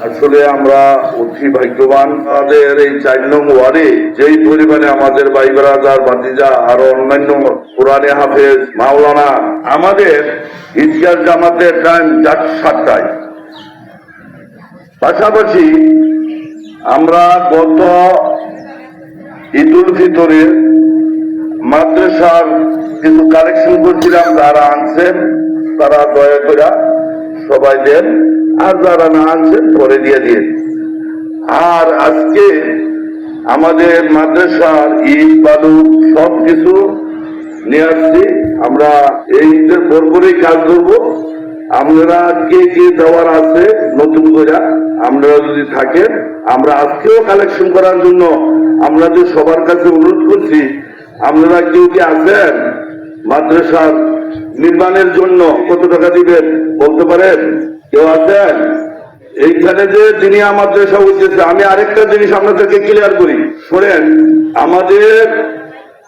আসলে আমরা অতি আমাদের এই চার ওয়ার্ডে যেই পরিমাণে আমাদের ভাতিজা আরও অন্যান্য কোরআনে হাফেজ মাওলানা আমাদের ঈদগাহ জামাতের টাইম চার সাতটায়। পাশাপাশি আমরা গত ঈদুল ফিতরে মাদ্রাসার কিছু কালেকশন করছিলাম, যারা আনছেন তারা দয়া করে সবাই দেন, আর যারা না আনছেন পরে দিয়ে দিয়ে আর আজকে আমাদের মাদ্রাসার ঈদ বালু সব কিছু নিয়ে আসছি। আমরা এই ঈদের পরপরই কাজ করব। আপনারা কে কে দেওয়ার আছে, নতুন করে আপনারা যদি থাকেন, আমরা আজকেও কালেকশন করার জন্য আমরা যে সবার কাছে অনুরোধ করছি আপনারা কেউ কি আছেন মাদ্রাসার নির্মাণের জন্য কত টাকা দিবেন বলতে পারেন? কেউ আছেন এইখানে যে যিনি মাদ্রাসা উঠতেছে আমি আরেকটা জিনিস আপনাদেরকে ক্লিয়ার করি। শোনেন, আমাদের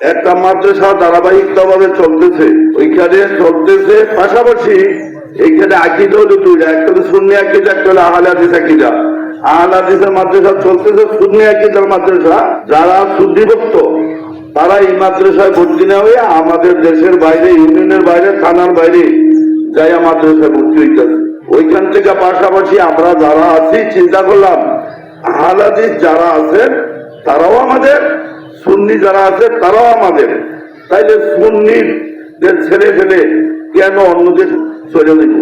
একটা মাদ্রাসা ধারাবাহিকভাবে চলতেছে। ওইখানে চলতেছে পাশাপাশি এইখানে আকিদা হলো দুইটা একটা হলো সুন্নি আকিদা, একটা হলো আহলে হাদিস আকিদা। আহলে হাদিসের মাদ্রাসা চলতেছে সুন্নি আকিদার মাদ্রাসা, যারা সুন্নিভক্ত। তারা এই মাদ্রাসায় ভর্তি না হয়ে আমাদের দেশের বাইরে, ইউনিয়নের বাইরে, থানার বাইরে যাই মাদ্রাসায় ভর্তি হইতেছে ওইখান থেকে পাশাপাশি আমরা যারা আছি, চিন্তা করলাম আহলে যারা আছেন, তারাও আমাদের, সুন্নি যারা আছে, তারাও আমাদের। তাইলে সুন্নিদের ছেড়ে ফেলে কেন অন্যদের চলে দেব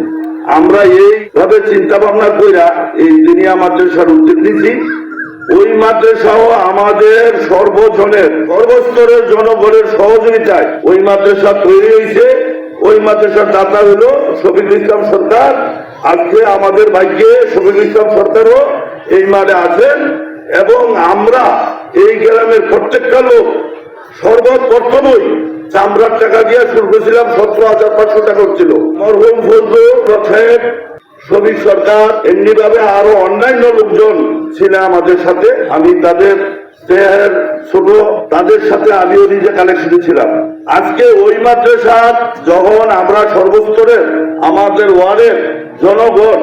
আমরা এইভাবে চিন্তা ভাবনা কইরা এই দুনিয়া মাদ্রাসার উদ্যোগ নিছি। ওই মাদ্রাসাও আমাদের সর্বজনের, সর্বস্তরের জনগণের সহযোগিতায় ওই মাদ্রাসা তৈরি হয়েছে। ওই মাদ্রাসার দাতা হলো শফিকুল ইসলাম সরকার। আজকে আমাদের ভাগ্যে শফিকুল ইসলাম সরকারও এই মাঠে আছেন এবং আমরা এই গ্রামের প্রত্যেকটা লোক সর্বপ্রথমই চামড়ার টাকা দিয়ে শুরু করেছিলাম, সতেরো হাজার পাঁচশো টাকা হচ্ছিল। মরহুম ফজলু সাহেব শ্রমিক সরকার এমনি ভাবে আরও অন্যান্য লোকজন ছিল আমাদের সাথে। আমি তাদের ছোট, তাদের সাথে আমিও নিজে কালেকশনে ছিলাম। আজকে ওই মাদ্রাসা যখন আমরা সর্বস্তরের, আমাদের ওয়ার্ডের জনগণ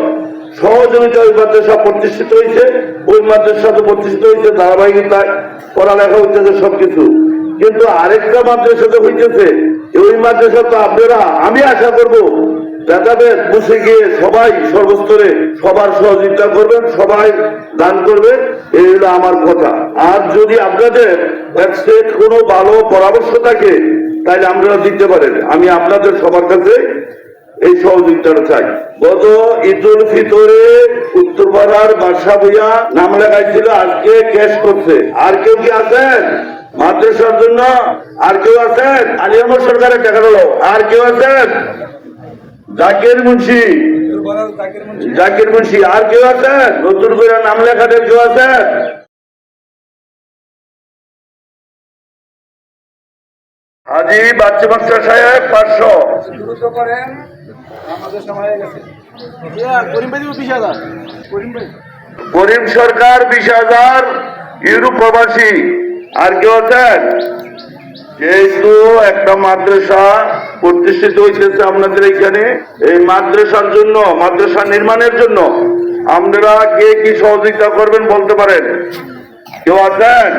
সহযোগিতা ওই মাদ্রাসা প্রতিষ্ঠিত হয়েছে, ওই মাদ্রাসা তো প্রতিষ্ঠিত হয়েছে ধারাবাহিকতায় পড়ালেখা হইতেছে সবকিছু। কিন্তু আরেকটা মাদ্রাসাতে হইতেছে ওই মাদ্রাসা তো আপনারা, আমি আশা করব ভেদাভেদ বসে গিয়ে সবাই সর্বস্তরে সবার সহযোগিতা করবেন, সবাই দান এই হলো আমার কথা। আর যদি আপনাদের কোনো ভালো পরামর্শ থাকে, তাহলে আপনারা দিতে পারেন। আমি আপনাদের সবার কাছে এই সহযোগিতাটা চাই। গত ঈদুল ফিতরে উত্তরপাড়ার বাসা বইয়া নাম লেখাইছিল আজকে ক্যাশ করছে? আর কেউ কি আছেন? মাদ্রাসার জন্য? আর কেউ আছেন? আলিয়ামর সরকারের টাকা আর কেউ আছেন? জাকির মুন্সি। জাকির মুন্সি। আর কেউ আছেন? নতুন করে নাম লেখাতে কেউ আছেন? হাজি বাচ্চা বাচ্চা সাহেব পাঁচশো। দ্রুত করেন আমাদের সময় হয়ে গেছে। করিম সরকার বিশ হাজার ইউরোপ প্রবাসী। আর কেউ আছেন? যেহেতু একটা মাদ্রাসা প্রতিষ্ঠিত হয়েছে আপনাদের এখানে, এই মাদ্রাসার জন্য, মাদ্রাসা নির্মাণের জন্য আপনারা কে কি সহযোগিতা করবেন বলতে পারেন? কেউ আছেন?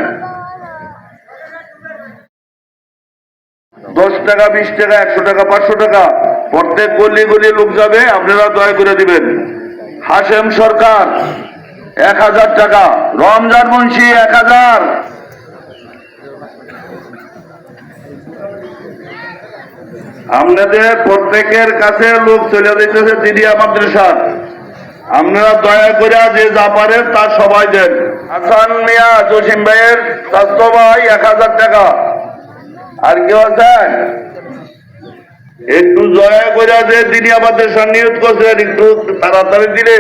দশ টাকা, বিশ টাকা, একশো টাকা, পাঁচশো টাকা, প্রত্যেক গলি গলি লোক যাবে, আপনারা দয়া করে দিবেন। হাসেম সরকার, এক হাজার টাকা, রমজান মুন্সি, এক হাজার। আপনাদের প্রত্যেকের কাছে লোক চলে যেতেছে দিদিয়া মাদ্রাসার আপনারা দয়া করে যে যা পারেন তা সবাই দেন। হাসান মিয়া, জসিম ভাইয়ের স্বাস্থ্য ভাই এক হাজার টাকা। আর কেউ আছেন? একটু দয়া করে যে তিনি আমাদের সন্নিহিত করছেন, একটু তাড়াতাড়ি দিলে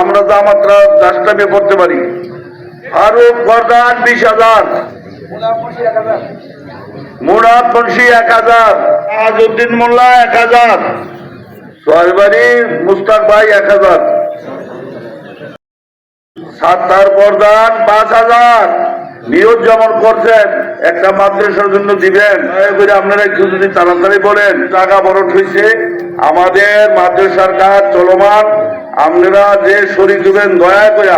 আমরা তো আমার রাস্তাকে করতে পারি। ফারুক প্রধান বিশ হাজার। মুরাদ মুন্সি এক হাজার আজউদ্দিন মোল্লা এক হাজার সোহেলবাড়ি মুস্তাক ভাই এক হাজার। সাত্তার প্রধান পাঁচ হাজার। নিয়োগ যেমন করছেন, একটা মাদ্রাসার জন্য দিবেন। করে আপনারা একটু যদি তাড়াতাড়ি বলেন, টাকা বরণ হয়েছে। আমাদের মাদ্রাসার কাজ চলমান। আপনারা যে শরীর দিবেন, দয়া করে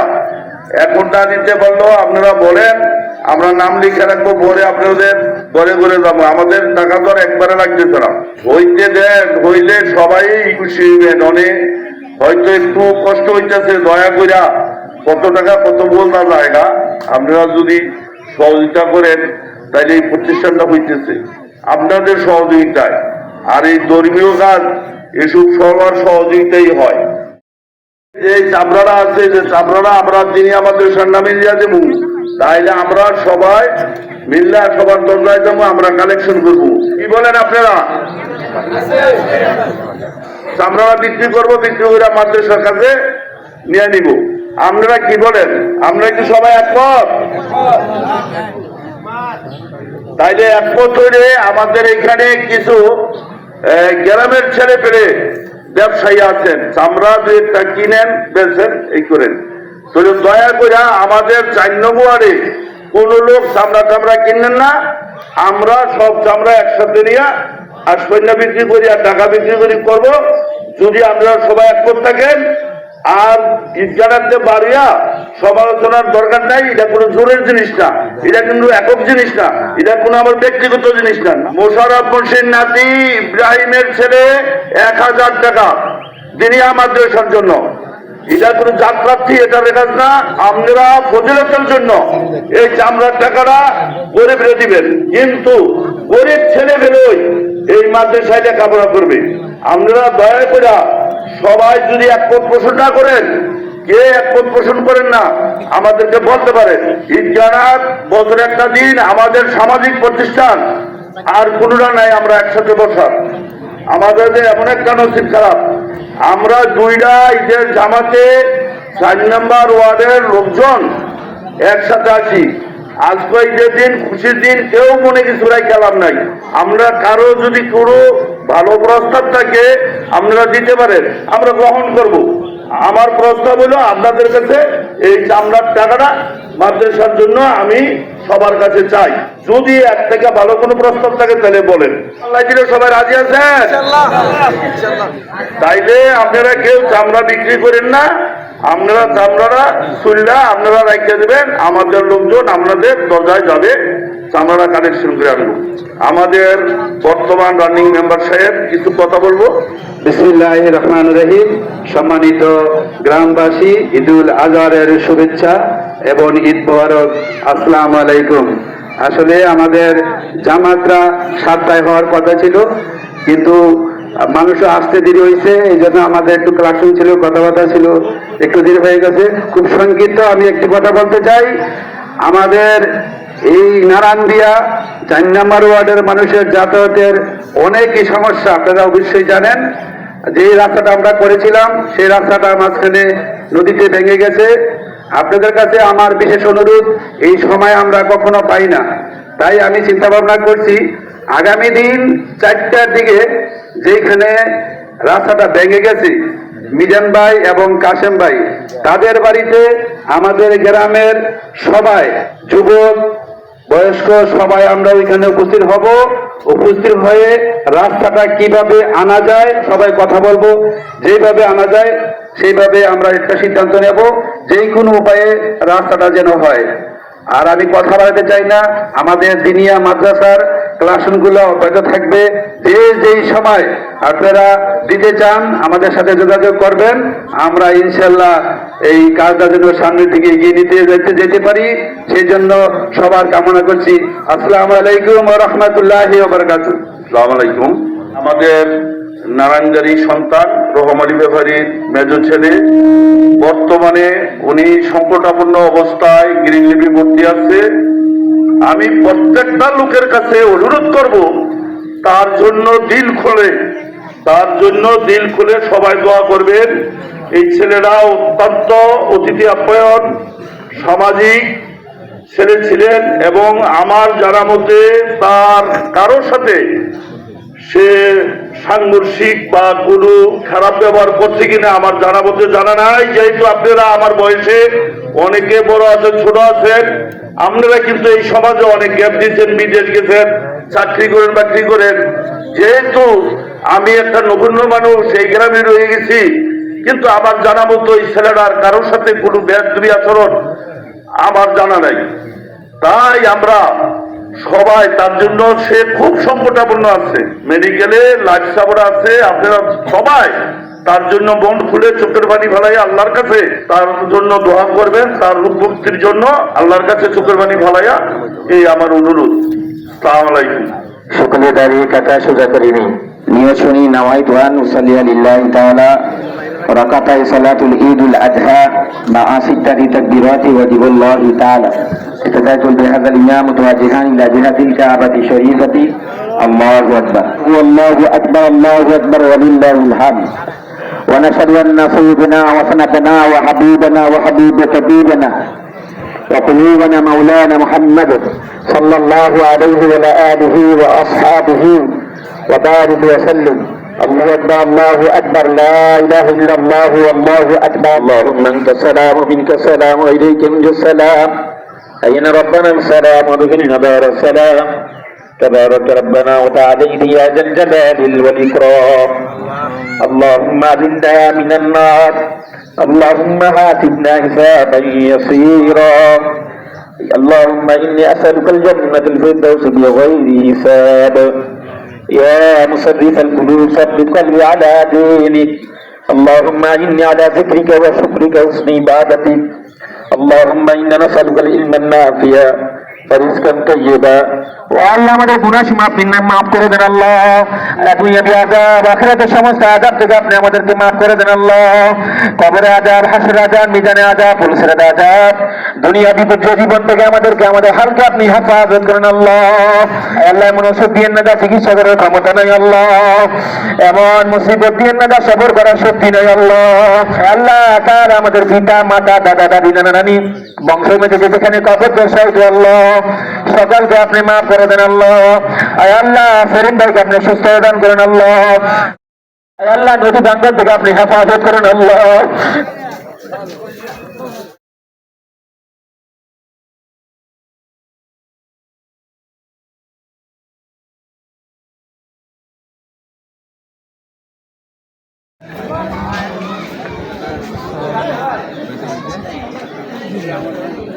এখনটা নিতে পারল আপনারা বলেন আমরা নাম লিখে রাখব, পরে আপনাদের ঘরে ঘরে যাব। আমাদের টাকা তো একবারে লাগতেছে না। হইতে দেন, হইলে সবাই খুশি হইবেন। অনেক হয়তো একটু কষ্ট হইতেছে, দয়া কইরা। কত টাকা, কত বলতে না। আপনারা যদি সহযোগিতা করেন তাহলে এই প্রতিষ্ঠানটা হইতেছে। আপনাদের সহযোগিতায়। আর এই ধর্মীয় কাজ, এসব সবার সহযোগিতাই হয়। যে চামড়ারা আছে, যে চামড়ারা আমরা তিনি আমাদের নামে দিয়া দেবো, তাইলে আমরা সবাই মিল্লা সবার দরজায় যাব আমরা কালেকশন করব। কি বলেন আপনারা? চামড়ারা বিক্রি করব, বিক্রি করে মাদ্রাসার কাছে নিয়ে নিব। আপনারা কি বলেন? আমরা কি সবাই একমত? তাইলে একমত হইলে আমাদের এখানে কিছু গ্রামের ছেলে পেলে ব্যবসায়ী আছেন, চামড়া দু একটা কিনেন বেচেন, এই করেন। তো দয়া করে আমাদের চার নম্বরে কোন লোক চামড়া টামড়া কিনেন না, আমরা সব চামড়া একসাথে নিয়ে আর সৈন্য বিক্রি করি আর টাকা বিক্রি করি করব। যদি আপনারা সবাই একমত থাকেন, আর ঈদগাহাতে বাড়িয়া সমালোচনার দরকার নাই, এটা কোনো জোরের জিনিস না, এটা কিন্তু একক জিনিস না, এটা কোনো আমার ব্যক্তিগত জিনিস না। মোশারফ হোসেন নাতি ইব্রাহিমের ছেলে এক হাজার টাকা দিনিয়া মাদ্রাসার জন্য। এটা কোনো যাত্রার্থী এটা রেখাজ না, আপনারা ফজিলতের জন্য এই চামড়ার টাকাটা গরিবরে দিবেন। কিন্তু গরিব ছেলে বেরোয়, এই মাদ্রাসায় লেখাপড়া করবে। আপনারা দয়া করে সবাই যদি পোষণ না করেন কে এক একমত পোষণ করেন না, আমাদেরকে বলতে পারেন ঈদগানার বছর একটা দিন, আমাদের সামাজিক প্রতিষ্ঠান, আর কোনোটা নাই আমরা একসাথে বসার আমাদের এমন একটা নসিব খারাপ, আমরা দুইটা ঈদের জামাতে চার নম্বর ওয়ার্ডের লোকজন একসাথে আছি। আজকে ঈদের দিন, খুশির দিন, কেউ মনে কিছু রাই খেলাম নাই। আমরা কারও যদি কোনো ভালো প্রস্তাব থাকে আপনারা দিতে পারেন, আমরা গ্রহণ করব। আমার প্রস্তাব হলো আপনাদের কাছে এই চামড়ার টাকাটা মাদ্রাসার জন্য আমি সবার কাছে চাই। যদি এক থেকে ভালো কোনো প্রস্তাব থাকে তাহলে বলেন। আল্লাহ দিলে সবাই রাজি আছেন? তাইলে আপনারা কেউ চামড়া বিক্রি করেন না। আপনারা চামড়ারা চুল্লা আপনারা রাখিয়ে দেবেন। আমাদের লোকজন আপনাদের দরজায় যাবে। চামড়ারা কালেকশন করে আনব। আমাদের বর্তমান রানিং মেম্বার সাহেব, কিছু কথা বলব? বিসমিল্লাহ রহমান রহিম। সম্মানিত গ্রামবাসী, ঈদুল আজহারের শুভেচ্ছা এবং ঈদ মোবারক। আসসালামু আলাইকুম। আসলে আমাদের জামাতরা সাতটায় হওয়ার কথা ছিল, কিন্তু মানুষ আসতে দেরি হয়েছে এই জন্য আমাদের একটু কালেকশন ছিল, কথাবার্তা ছিল, একটু দেরি হয়ে গেছে। খুব সংক্ষিপ্ত আমি একটি কথা বলতে চাই। আমাদের এই নারায়ণদিয়া চার নম্বর ওয়ার্ডের মানুষের যাতায়াতের অনেকই সমস্যা, আপনারা অবশ্যই জানেন। যে রাস্তাটা আমরা করেছিলাম, সেই রাস্তাটা মাঝখানে নদীতে ভেঙে গেছে। আপনাদের কাছে আমার বিশেষ অনুরোধ, এই সময় আমরা কখনো পাই না। তাই আমি চিন্তা ভাবনা করছি, আগামী দিন চারটার দিকে যেখানে রাস্তাটা ভেঙে গেছে, মিজান ভাই এবং কাশেম ভাই, তাদের বাড়িতে আমাদের গ্রামের সবাই, যুবক বয়স্ক সবাই আমরা ওইখানে উপস্থিত হব। উপস্থিত হয়ে রাস্তাটা কীভাবে আনা যায়, সবাই কথা বলব। যেভাবে আনা যায়, সেইভাবে আমরা একটা সিদ্ধান্ত নেব। যে কোনো উপায়ে রাস্তাটা যেন হয়। আর আমি কথা বাড়াতে চাই না। আমাদের দিনিয়া মাদ্রাসার ক্লাসরুমগুলো অব্যাহত থাকবে। যে যেই সময় আপনারা দিতে চান, আমাদের সাথে যোগাযোগ করবেন। আমরা ইনশাল্লাহ এই কাজটা যেন সামনের দিকে এগিয়ে নিতে যেতে যেতে পারি। সেই জন্য সবার কামনা করছি। আসসালামু আলাইকুম রহমতুল্লাহ বারকাতুহ। সালাম আলাইকুম। আমাদের নারায়ণগাড়ি সন্তান রহমানি ব্যাপারীর মেজ ছেলে। বর্তমানে উনি সংকটাপন্ন অবস্থায় গ্রিন লিপি ভর্তি আছে। আমি প্রত্যেকটা লোকের কাছে অনুরোধ করব, তার জন্য দিল খুলে। তার জন্য দিল খুলে সবাই দোয়া করবেন। এই ছেলেরা অত্যন্ত অতিথি আপ্যায়ন, সামাজিক ছেলে ছিলেন এবং আমার যারা মধ্যে তার কারোর সাথে সে সাংঘর্ষিক বা কোনো খারাপ ব্যবহার করছে কিনা আমার জানা মধ্যে জানা নাই। যেহেতু আপনারা আমার বয়সে অনেকে বড় আছেন, ছোট আছেন, আপনারা কিন্তু এই সমাজে অনেক গ্যাপ দিয়েছেন বিদেশ গেছেন, চাকরি করেন, বাকরি করেন। যেহেতু আমি একটা নগণ্য মানুষ, এই গ্রামে রয়ে গেছি, কিন্তু আমার জানা মতো এই ছেলেটার কারোর সাথে কোনো ব্যাধি আচরণ আমার জানা নাই। তাই আমরা সবাই, তার জন্য সে খুব সংকটাপন্ন আছে। মেডিকেলে লাইফ সাপোর্ট আছে, আপনারা সবাই, তার জন্য মন খুলে চোখের পানি ফেলাই আল্লাহর কাছে, তার জন্য দোয়া করবেন, তার মুক্তির জন্য আল্লাহর কাছে চোখের পানি ফেলাইয়া এই আমার অনুরোধ। সালাম আলাইকুম। সকলে দাঁড়িয়ে কাটা সোজা করিনি শুনি নাওয়াই তুয়ান উসালিয়া লিল্লাহি তাআলা। ركعتي صلاة العيد الأدهى مع ستة تكبيرات وجب الله تعالى. افتتحت بهذا الإمام متوجهان إلى جهة الكعبة الشريفة. الله أكبر. والله أكبر الله أكبر ولله الحمد. ونشهد أن سيدنا وسندنا وحبيبنا وحبيب كبيرنا وقلوبنا مولانا محمد صلى الله عليه وعلى آله وأصحابه وبارك وسلم. الله أكبر الله أكبر لا إله إلا الله والله أكبر. اللهم أنت السلام ومنك السلام وإليك منك السلام. أين ربنا السلام؟ وبهنا دار السلام. تبارك ربنا وتعاليت يا ذا الجلال والإكرام. اللهم أعذنا من النار. اللهم حاسبنا حسابا يسيرا. اللهم إني أسألك الجنة الفردوس بغير حساب. يا مصرف القلوب ثبت قلبي على دينك. اللهم إني على ذكرك وشكرك وحسن عبادتك. اللهم إنا نسألك العلم النافع. রিজকান তাইয়্যিবা ও আল্লাহ আমাদের গুনাহ মাফ দিন মাফ করে দেন আল্লাহ দুনিয়াতে আযাব আখিরাতের সমস্ত আযাব থেকে আপনি আমাদেরকে মাফ করে দেন আল্লাহ কবরে আযাব হাসর আযাব মিজানে আযাব পুলিশের আযাব দুনিয়া বিপর্যয় জীবন থেকে আমাদেরকে আমাদের হালকা আপনি হেফাজত করেন আল্লাহ আল্লাহ এমন ওষুধ দিয়ে না যা চিকিৎসা করার ক্ষমতা নাই আল্লাহ এমন মুসিবত দিয়ে না যা সবর করার শক্তি নাই আল্লাহ আল্লাহ তার আমাদের পিতা মাতা দাদা দাদি নানা নানি বংশ মেঝে যেখানে কবর দর্শাইত আল্লাহ সকলকে আপনি মাফ করে দেন আল্লাহ। আয় আল্লাহ ফেরিন ভাইকে আপনি সুস্থ দান করেন আল্লাহ। আয় আল্লাহ নদী দাঙ্গল থেকে আপনি হেফাজত করেন আল্লাহ। ভাই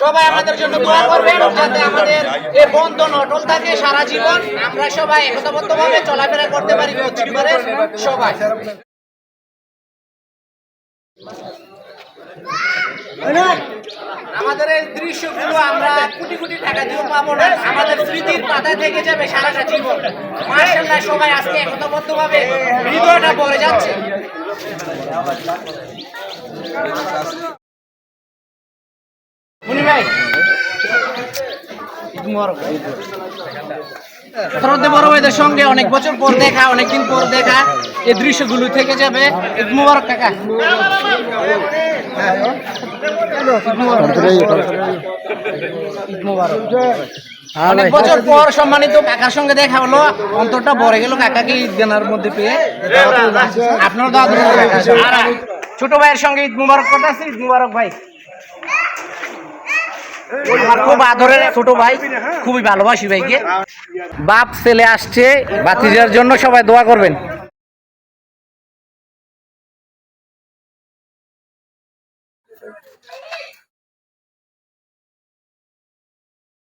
সবাই আমাদের জন্য দোয়া করবেন যাতে আমাদের এই বন্ধন অটল থাকে সারা জীবন। আমরা সবাই একতাবদ্ধভাবে চলাফেরা করতে পারি সবাই। আমাদের এই দৃশ্যগুলো আমরা কোটি কোটি টাকা দিয়েও পাবো না। আমাদের স্মৃতির পাতা থেকে যাবে সারাটা জীবন। মার্শাল্লাহ সবাই আজকে একতাবদ্ধভাবে হৃদয়টা ভরে যাচ্ছে। মুনি ভাই ঈদ বড় ভাইদের সঙ্গে অনেক বছর পর দেখা অনেকদিন পর দেখা। এই দৃশ্যগুলো থেকে যাবে। মুবারক কাকা। অনেক বছর পর সম্মানিত কাকার সঙ্গে দেখা হলো। অন্তরটা ভরে গেল কাকাকে ঈদ গানার মধ্যে পেয়ে। আপনার দাদু ছোট ভাইয়ের সঙ্গে ঈদ মুবারক করতেছি ঈদ মুবারক ভাই। আমার খুব আদরের ছোট ভাই। খুবই ভালোবাসি ভাইকে। বাপ ছেলে আসছে বাতিজার জন্য সবাই দোয়া করবেন।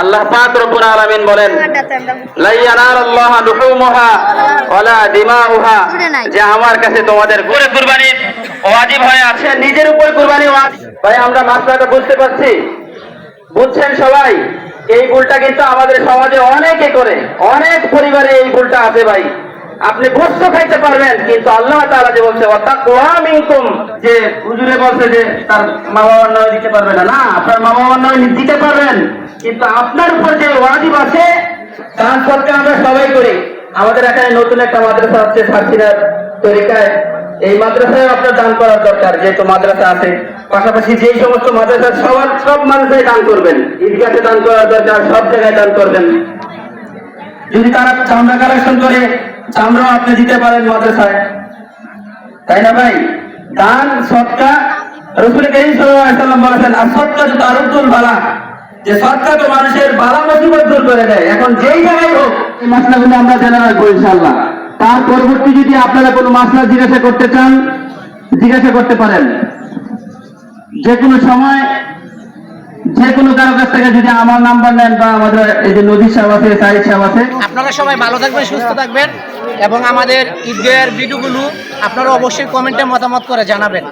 আল্লাহ পাক রব্বুল আলামিন বলেন লা আল্লাহ লুহুমুহা ওয়ালা দিমাউহা। যে আমার কাছে তোমাদের গরে কুরবানি ওয়াজিব হয়ে আছে নিজের উপর কুরবানি ওয়াজিব। ভাই আমরা মাসলাটা বুঝতে পারছি। বুঝছেন সবাই? এই ভুলটা কিন্তু আমাদের সমাজে অনেকে করে। অনেক পরিবারে এই ভুলটা আছে ভাই। আপনি গোস্ত খাইতে পারবেন, কিন্তু আল্লাহ তাআলা যে বলছে ওয়াতাকুয়া মিনকুম যে হুজুরে বলছে যে তার মা বাবার নামে দিতে পারবে না। না, আপনার মা বাবার নামে দিতে পারবেন, কিন্তু আপনার উপর যে ওয়াজিব আছে, তার সরকার আমরা সবাই করি। আমাদের এখানে নতুন একটা মাদ্রাসা হচ্ছে সার্সিনার তরিকায়। এই মাদ্রাসায় আপনার দান করার দরকার, যেহেতু মাদ্রাসা আছে। পাশাপাশি যেই সমস্ত মাদ্রাসা, সবার সব মানুষের দান করবেন। ঈদগাহে দান করার দরকার, সব জায়গায় দান করবেন। যদি তারা চামড়া কালেকশন করে চামড়াও আপনি দিতে পারেন মাদ্রাসায়। তাই না ভাই? দান, সৎকা রসুল করিম সাল্লাম বলেছেন, আর সৎকা তো তারুদ্দুল বালা, যে সৎকা তো মানুষের বালা মুসিবত দূর করে দেয়। এখন যেই জায়গায় হোক, এই মাসলাগুলো আমরা জেনে রাখব ইনশাআল্লাহ। তার পরবর্তী যদি আপনারা কোনো মাসলা জিজ্ঞাসা করতে চান, জিজ্ঞাসা করতে পারেন। যে কোনো সময় যে কোনো কারও কাছ থেকে যদি আমার নাম্বার নেন বা আমাদের এই যে নদী সাহেব আছে সাহিদ সাহেব আছে আপনারা সবাই ভালো থাকবেন সুস্থ থাকবেন এবং আমাদের ঈদের ভিডিওগুলো আপনারা অবশ্যই কমেন্টে মতামত করে জানাবেন।